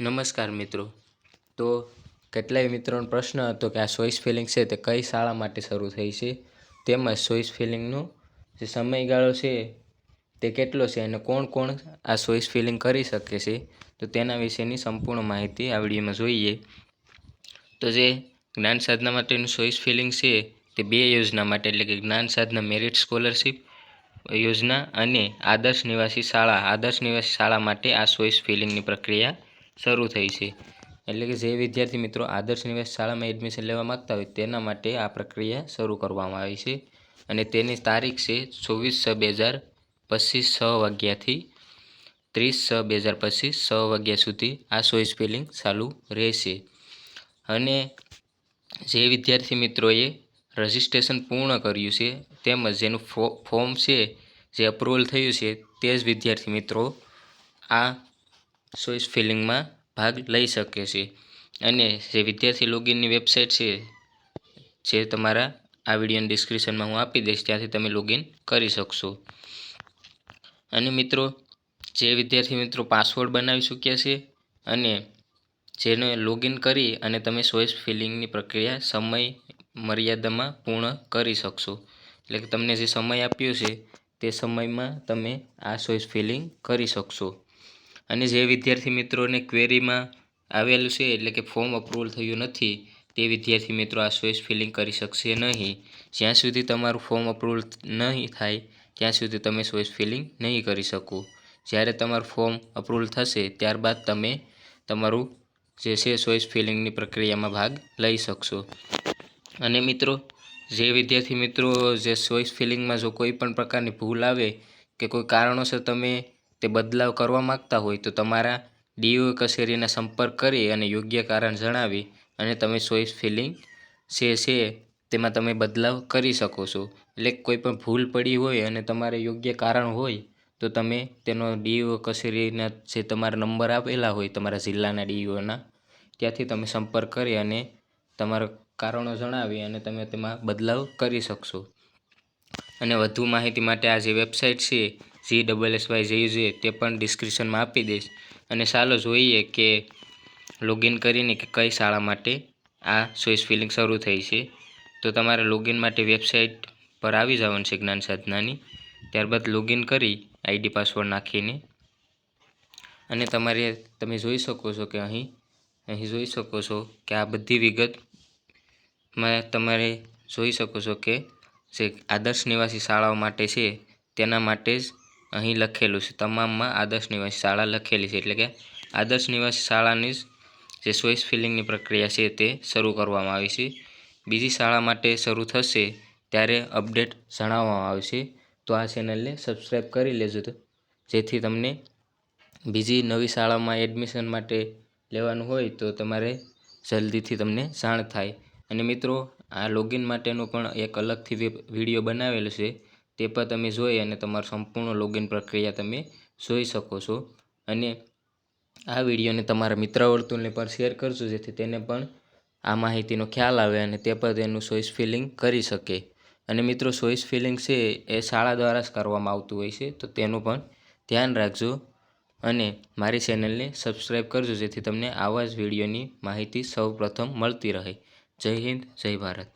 નમસ્કાર મિત્રો. તો કેટલાય મિત્રોનો પ્રશ્ન હતો કે આ ચોઈસ ફિલિંગ છે તે કઈ શાળા માટે શરૂ થઈ છે? તેમજ ચોઈસ ફિલિંગનો જે સમયગાળો છે તે કેટલો છે અને કોણ કોણ આ ચોઈસ ફિલિંગ કરી શકે છે? તો તેના વિશેની સંપૂર્ણ માહિતી આ વિડીયોમાં જોઈએ. તો જે જ્ઞાન સાધના માટેનું ચોઈસ ફિલિંગ છે તે બે યોજના માટે, એટલે કે જ્ઞાન સાધના મેરિટ સ્કોલરશિપ યોજના અને આદર્શ નિવાસી શાળા, આદર્શ નિવાસી શાળા માટે આ ચોઈસ ફિલિંગની પ્રક્રિયા શરૂ થઈ છે. એટલે કે જે વિદ્યાર્થી મિત્રો આદર્શ નિવેશ શાળામાં એડમિશન લેવા માગતા હોય તેના માટે આ પ્રક્રિયા શરૂ કરવામાં આવી છે. અને તેની તારીખ છે ચોવીસ છ બે હજાર પચીસ છ વાગ્યાથી ત્રીસ છ બે હજાર પચીસ છ વાગ્યા સુધી આ સોય ફિલિંગ ચાલુ રહેશે. અને જે વિદ્યાર્થી મિત્રોએ રજિસ્ટ્રેશન પૂર્ણ કર્યું છે તેમજ જેનું ફોર્મ છે, જે અપ્રુવલ થયું છે તે જ વિદ્યાર્થી મિત્રો આ ચોઈસ ફિલિંગમાં ભાગ લઈ શકે છે. અને જે વિદ્યાર્થી લોગિનની વેબસાઇટ છે, જે તમારા આ વિડીયોની ડિસ્ક્રિપ્શનમાં હું આપી દઈશ, ત્યાંથી તમે લોગિન કરી શકશો. અને મિત્રો, જે વિદ્યાર્થી મિત્રો પાસવર્ડ બનાવી ચૂક્યા છે અને જેને લોગિન કરી અને તમે ચોઈસ ફિલિંગની પ્રક્રિયા સમય મર્યાદામાં પૂર્ણ કરી શકશો. એટલે કે તમને જે સમય આપ્યો છે, તે સમયમાં તમે આ ચોઈસ ફિલિંગ કરી શકશો. અને જે વિદ્યાર્થી મિત્રોને ક્વેરીમાં આવેલું છે, એટલે કે ફોર્મ અપ્રુવલ થયું નથી, તે વિદ્યાર્થી મિત્રો આ ચોઈસ ફિલિંગ કરી શકશે નહીં. જ્યાં સુધી તમારું ફોર્મ અપ્રુવલ નહીં થાય, ત્યાં સુધી તમે ચોઈસ ફિલિંગ નહીં કરી શકો. જ્યારે તમારું ફોર્મ અપ્રુવલ થશે, ત્યારબાદ તમે તમારું જે છે ચોઈસ ફિલિંગની પ્રક્રિયામાં ભાગ લઈ શકશો. અને મિત્રો, જે વિદ્યાર્થી મિત્રો જે ચોઈસ ફિલિંગમાં જો કોઈ પણ પ્રકારની ભૂલ આવે કે કોઈ કારણોસર તમે તે બદલાવ કરવા માગતા હોય તો તમારા ડીઓ કચેરીને સંપર્ક કરી અને યોગ્ય કારણ જણાવી અને તમે ચોઈસ ફિલિંગ છે છે તેમાં તમે બદલાવ કરી શકો છો. એટલે કોઈ પણ ભૂલ પડી હોય અને તમારે યોગ્ય કારણ હોય તો તમે તેનો ડીઓ કચેરીના જે તમારા નંબર આપેલા હોય તમારા જિલ્લાના ડીઓના ત્યાંથી તમે સંપર્ક કરી અને તમારા કારણો જણાવી અને તમે તેમાં બદલાવ કરી શકશો. અને વધુ માહિતી માટે આ જે વેબસાઇટ છે જી ડબલ એસ વાય જે છે તે પણ ડિસ્ક્રિપ્શનમાં આપી દઈશ. અને ચાલો જોઈએ કે લોગિન કરીને કે કઈ શાળા માટે આ ચોઈસ ફિલિંગ શરૂ થઈ છે. તો તમારે લોગિન માટે વેબસાઇટ પર આવી જવાનું છે જ્ઞાન સાધનાની. ત્યારબાદ લોગિન કરી આઈડી પાસવર્ડ નાખીને. અને તમારે, તમે જોઈ શકો છો કે અહીં અહીં જોઈ શકો છો કે આ બધી વિગતમાં તમારે જોઈ શકો છો કે જે આદર્શ નિવાસી શાળાઓ માટે છે, તેના માટે જ અહીં લખેલું છે. તમામમાં આદર્શ નિવાસી શાળા લખેલી છે. એટલે કે આદર્શ નિવાસી શાળાની જે ચોઈસ ફિલિંગની પ્રક્રિયા છે તે શરૂ કરવામાં આવી છે. બીજી શાળા માટે શરૂ થશે ત્યારે અપડેટ જણાવવામાં આવશે તો આ ચેનલને સબસ્ક્રાઈબ કરી લેજો જેથી તમને બીજી નવી શાળામાં એડમિશન માટે લેવાનું હોય તો તમારે જલ્દીથી તમને જાણ થાય. અને મિત્રો, આ લોગિન માટેનો પણ એક અલગથી વીડિયો બનાવેલો છે. તે પણ તમે જોઈ અને તમારું સંપૂર્ણ લોગિન પ્રક્રિયા તમે જોઈ શકો છો. અને આ વિડીયોને તમારા મિત્ર વર્તુળને પણ શેર કરજો, જેથી તેને પણ આ માહિતીનો ખ્યાલ આવે અને તે પણ તેનું ચોઈસ ફિલિંગ કરી શકે. અને મિત્રો ચોઈસ ફિલિંગ છે એ શાળા દ્વારા જ કરવામાં આવતું હોય છે, તો તેનું પણ ધ્યાન રાખજો. અને મારી ચેનલને સબસ્ક્રાઈબ કરજો, જેથી તમને આવા જ વિડીયોની માહિતી સૌપ્રથમ મળતી રહે. જય હિન્દ, જય ભારત.